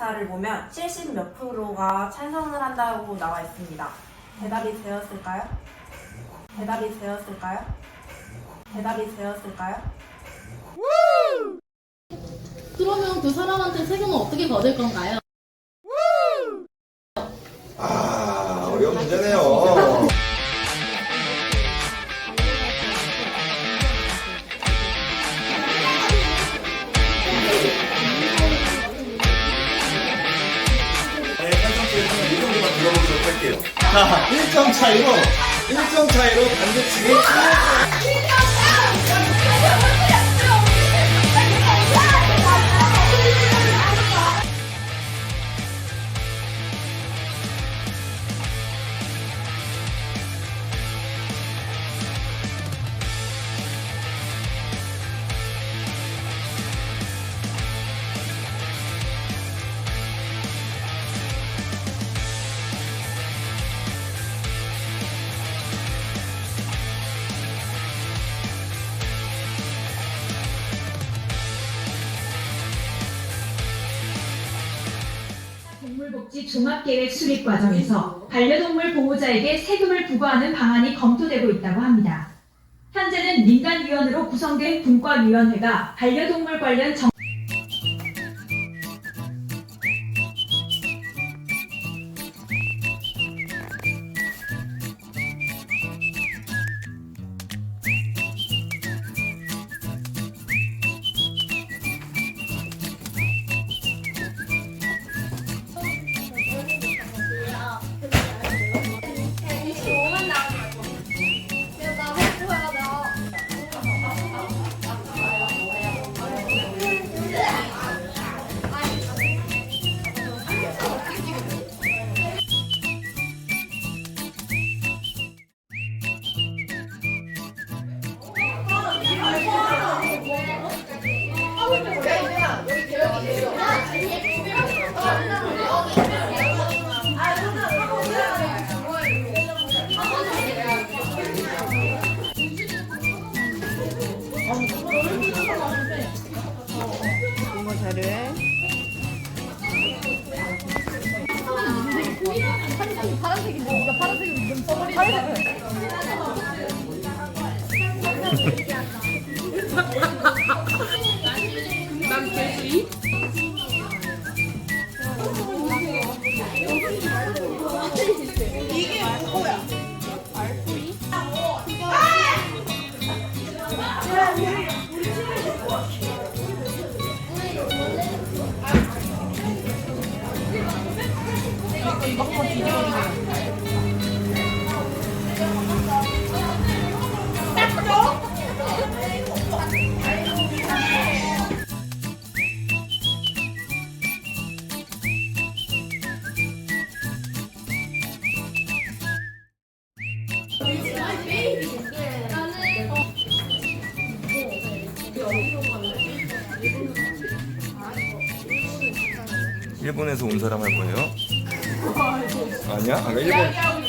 답사를 보면 70 몇 프로가 찬성을 한다고 나와 있습니다. 대답이 되었을까요? 대답이 되었을까요? 대답이 되었을까요? 그러면 그 사람한테 세금은 어떻게 거둘 건가요? 1점 차이로, 1점 차이로 반대치기. 동물복지 종합계획 수립 과정에서 반려동물 보호자에게 세금을 부과하는 방안이 검토되고 있다고 합니다. 현재는 민간위원으로 구성된 분과위원회가 반려동물 관련 정 일본에서 온 사람 할 거예요? 아니야? 아, 일본.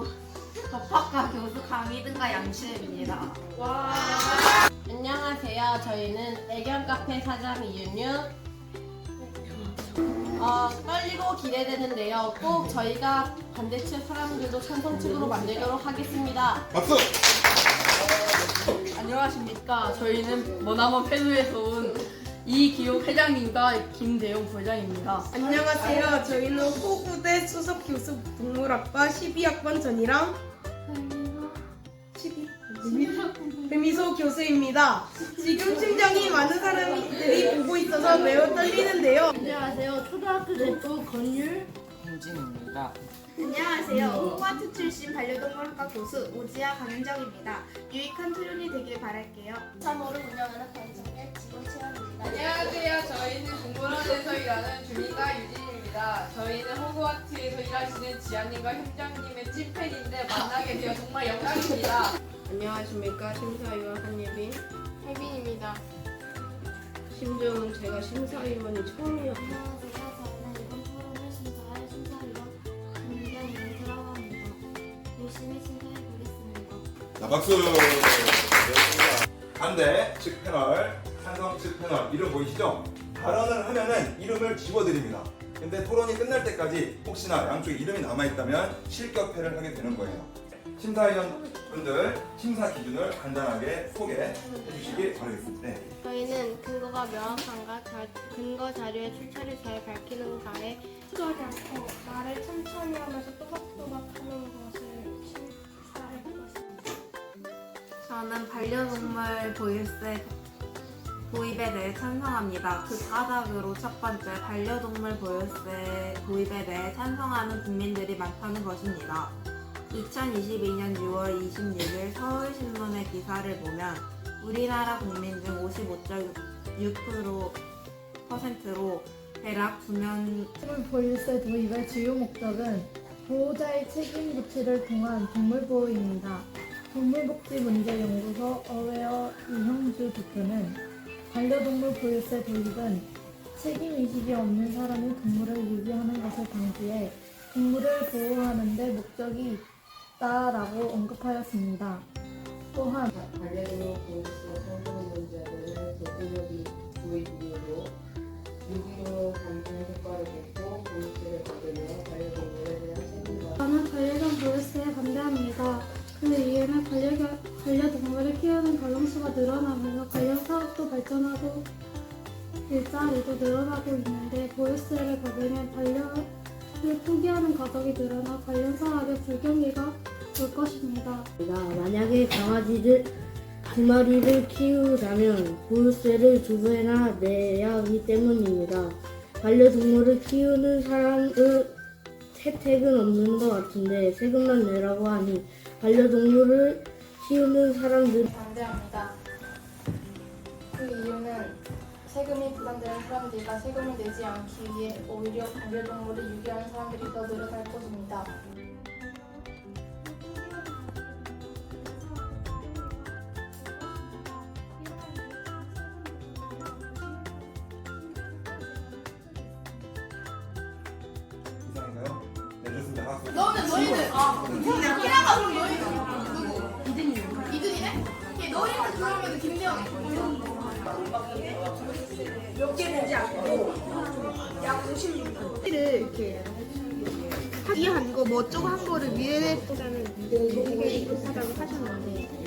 연세대학교 법학과 교수 강희등과 양시입니다. 안녕하세요. 저희는 애견 카페 사장 이윤유. 어, 떨리고 기대되는데요. 꼭 저희가 반대측 사람들도 찬성측으로 만들도록 하겠습니다. 박수! 안녕하십니까. 저희는 머나먼 페루에서 온 이기용 회장님과 김대용 부회장입니다. 안녕하세요. 저희는 호구대 수석 교수 동물학과 12학번 전이랑 12 배미소 교수입니다. 지금 심장이 많은 사람들이 보고 있어서 매우 떨리는데요. 안녕하세요. 초등학교 대표 권율 김진입니다. 안녕하세요. 호그와트 출신 반려동물학과 교수 오지아 강현정입니다. 유익한 토론이 되길 바랄게요. 3호를 운영하는 관성의 직원 채연입니다. 안녕하세요. 저희는 동물원에서 일하는 주민과 유진입니다. 저희는 호그와트에서 일하시는 지아님과 현장님의 찐팬인데 만나게 되어 정말 영광입니다. 안녕하십니까 심사위원 한예빈 혜빈입니다. 심지어는 제가 심사위원이 처음이었 안녕하세요. 자, 박수! 반대 측 패널, 찬성 측 패널, 이름 보이시죠? 발언을 하면은 이름을 지워드립니다. 근데 토론이 끝날 때까지 혹시나 양쪽에 이름이 남아있다면 실격패를 하게 되는 거예요. 심사위원 분들 심사 기준을 간단하게 소개해 주시기 바라겠습니다. 네. 저희는 근거가 명확한가, 자- 근거 자료의 출처를 잘 밝히는가에 하지 않고 말을 천천히 하면서 또박또박 하는 것을 저는 반려동물 보유세 도입에 대해 찬성합니다. 그 까닭으로 첫 번째, 반려동물 보유세 도입에 대해 찬성하는 국민들이 많다는 것입니다. 2022년 6월 26일 서울신문의 기사를 보면 우리나라 국민 중 55.6%로 대략 9명 동물 보유세 도입의 주요 목적은 보호자의 책임 부치를 통한 동물 보호입니다. 동물복지문제연구소 어웨어 이형주 대표는 반려동물 보유세 도입은 책임의식이 없는 사람이 동물을 유기하는 것을 방지해 동물을 보호하는 데 목적이 있다라고 언급하였습니다. 또한 반려동물 보호세 성공 문제를 대통령이 도입 이후로 유기농 감정 효과를 보고 보호세를 받으며 반려동물에 대한 책임과 저는 반려견 보유세에 반대합니다. 그 이유는 반려견, 반려동물을 키우는 가정수가 늘어나면서 관련 사업도 발전하고 일자리도 늘어나고 있는데 보유세를 받으면 반려를 포기하는 가족이 늘어나 관련 사업에 불경기가 올 것입니다. 만약에 강아지를 두 마리를 키우자면 보유세를 두 배나 내야 하기 때문입니다. 반려동물을 키우는 사람의 혜택은 없는 것 같은데 세금만 내라고 하니 반려동물을 키우는 사람들 반대합니다. 그 이유는 세금이 부담되는 사람들과 세금을 내지 않기 위해 오히려 반려동물을 유기하는 사람들이 더 늘어날 것입니다. 이상인가요? 네, 좋습니다. 너는 너희는 아 희나가 그럼 너희 너희는 그러면 김대영. 몇개 되지 않고 약 56을 이렇게 하기한 거 뭐 어쩌고 한 거를 위에 보다는 되게 하다고 하셨는데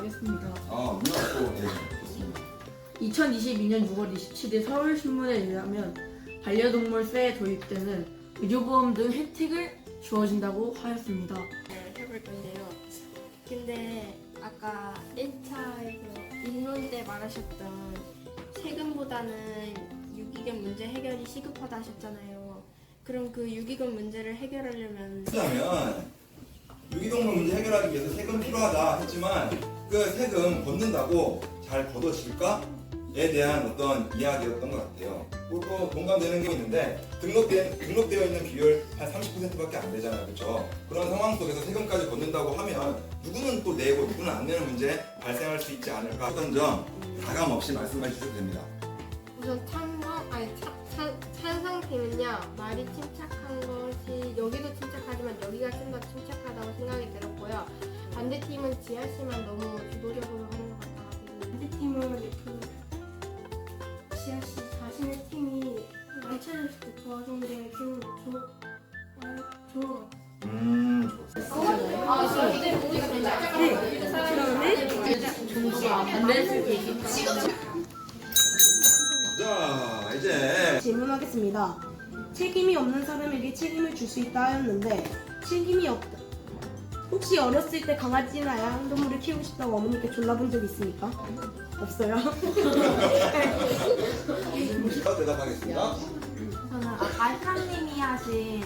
반론하겠습니다. 아, 누나 또, 네, 좋습니다. 2022년 6월 27일 서울신문에 의하면 반려동물세 도입 때는 의료보험 등 혜택을 주어진다고 하였습니다. 네, 해볼 건데요. 근데 아까 1차에서 인론 때 말하셨던 세금보다는 유기견 문제 해결이 시급하다 하셨잖아요. 그럼 그 유기견 문제를 해결하려면 그렇다면 유기동물 문제 해결하기 위해서 세금 필요하다 했지만 그 세금 걷는다고 잘 걷어질까?에 대한 어떤 이야기였던 것 같아요. 그리고 동감되는 게 있는데 등록된, 등록되어 있는 비율 한 30%밖에 안 되잖아요. 그렇죠? 그런 상황 속에서 세금까지 걷는다고 하면 누구는 또 내고 누구는 안 내는 문제 발생할 수 있지 않을까 어떤 점 가감 없이 말씀해 주셔도 됩니다. 우선 찬성 아니 찬성팀은요 말이 침착한 것이 여기도 침착하지만 여기가 좀 더 침착하다고 생각이 들었고요 이해했으면 너무 주도적으로 하는 것 같아가지고 상대팀은 그 지아 씨 자신의 팀이 때 도와준 게좀 좋은 것 같아요. 음. 자, 이제 질문하겠습니다. 책임이 없는 사람에게 책임을 줄 수 있다 하였는데 책임이 없다. 혹시 어렸을 때 강아지나 야생동물을 키우고 싶다고 어머니께 졸라본 적 있습니까? 없어요. 저 대답하겠습니다. 저는 아까 혜카님이 하신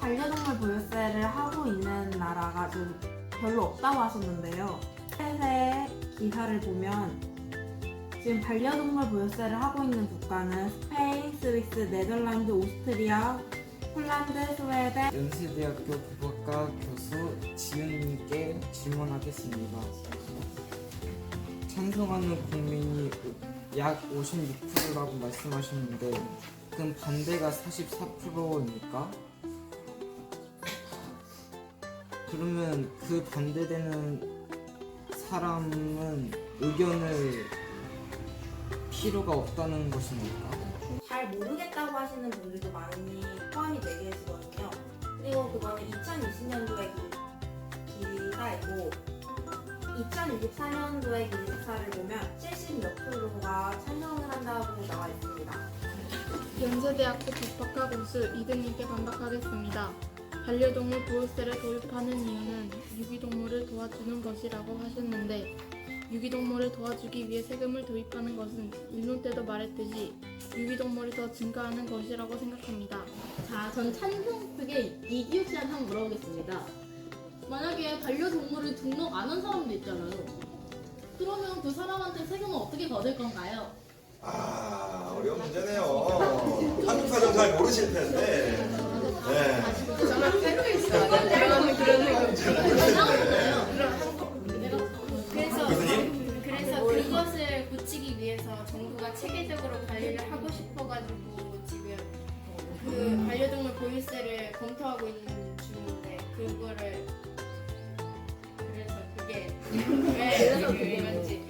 반려동물 보유세를 하고 있는 나라가 좀 별로 없다고 하셨는데요. 해외 기사를 보면 지금 반려동물 보유세를 하고 있는 국가는 스페인, 스위스, 네덜란드, 오스트리아, 폴란드, 스웨덴, 연세대학교 국어과 교수 지은님께 질문하겠습니다. 찬성하는 국민이 약 56%라고 말씀하셨는데 그럼 반대가 44%입니까? 그러면 그 반대되는 사람은 의견을 필요가 없다는 것입니까? 잘 모르겠다고 하시는 분들도 많이 포함이 되어 계시거든요. 그리고 그거는 2020년도의 기사이고 2064년도의 기사를 보면 70몇 프로가 찬성을 한다고 나와 있습니다. 연세대학교 법학과 교수 이등님께 반박하겠습니다. 반려동물 보호세를 도입하는 이유는 유기동물을 도와주는 것이라고 하셨는데 유기동물을 도와주기 위해 세금을 도입하는 것은 일론 때도 말했듯이 유기동물이 더 증가하는 것이라고 생각합니다. 자, 전 찬성 측에 이기욱 씨한테 한번 물어보겠습니다. 만약에 반려동물을 등록 안 한 사람도 있잖아요. 그러면 그 사람한테 세금은 어떻게 거둘 건가요? 아, 어려운 문제네요. 한국 사정 잘 모르실 텐데. 네. 그래서 교수님? 그래서 그것을 고치기 위해서 정부가 체계적으로 관리를 하고 싶어가지고 지금 그 반려동물 보유세를 검토하고 있는 중인데 그거를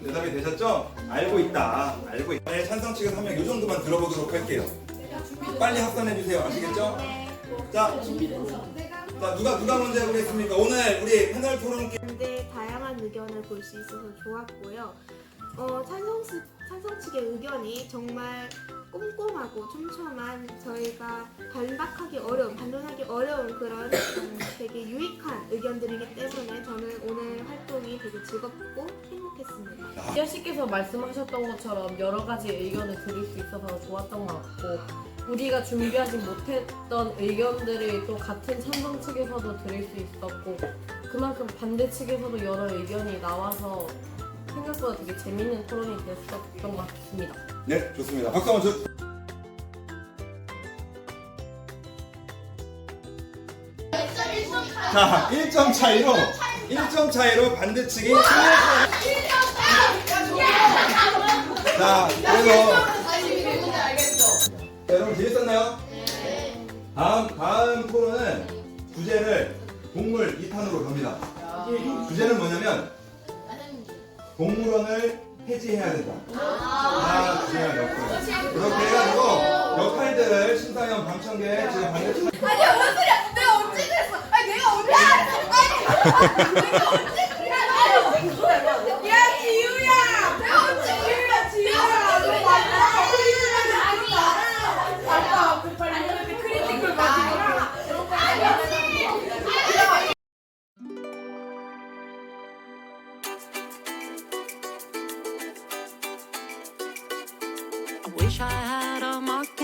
대답이 되셨죠? 알고 있다. 알고 있다. 네, 찬성 측에서 한 명 이 정도만 들어보도록 할게요. 빨리 합산해 주세요. 아시겠죠? 자, 자 누가 누가 먼저 해보겠습니까? 오늘 우리 패널 토론 근데 다양한 의견을 볼 수 있어서 좋았고요. 어, 찬성, 스- 찬성 측의 의견이 정말 꼼꼼하고 촘촘한 저희가 반박하기 어려운, 반론하기 어려운 그런 음, 되게 유익한 의견들이기 때문에 저는 오늘 활동이 되게 즐겁고 행복했습니다. 지아 씨께서 말씀하셨던 것처럼 여러 가지 의견을 들을 수 있어서 좋았던 것 같고 우리가 준비하지 못했던 의견들이 또 같은 찬성 측에서도 들을 수 있었고 그만큼 반대 측에서도 여러 의견이 나와서 생각보다 되게 재밌는 토론이 됐었던 것 같습니다. 네, 좋습니다. 박수 한번 주. 자, 1점 차이로 1점 차이로 반대 측이 승리했습니다. 자, 그래서 자, 여러분 재밌었나요? 다음 다음 토론은 주제를 동물 2탄으로 갑니다. 주제는 뭐냐면 동물원을 폐지해야 된다. 아, 주제가 넣고요. 그렇게 해가지고 역할들을 신사연 방청객 지금 반대 측 아니야 뭔 소리야? Wish I had a mockingbird.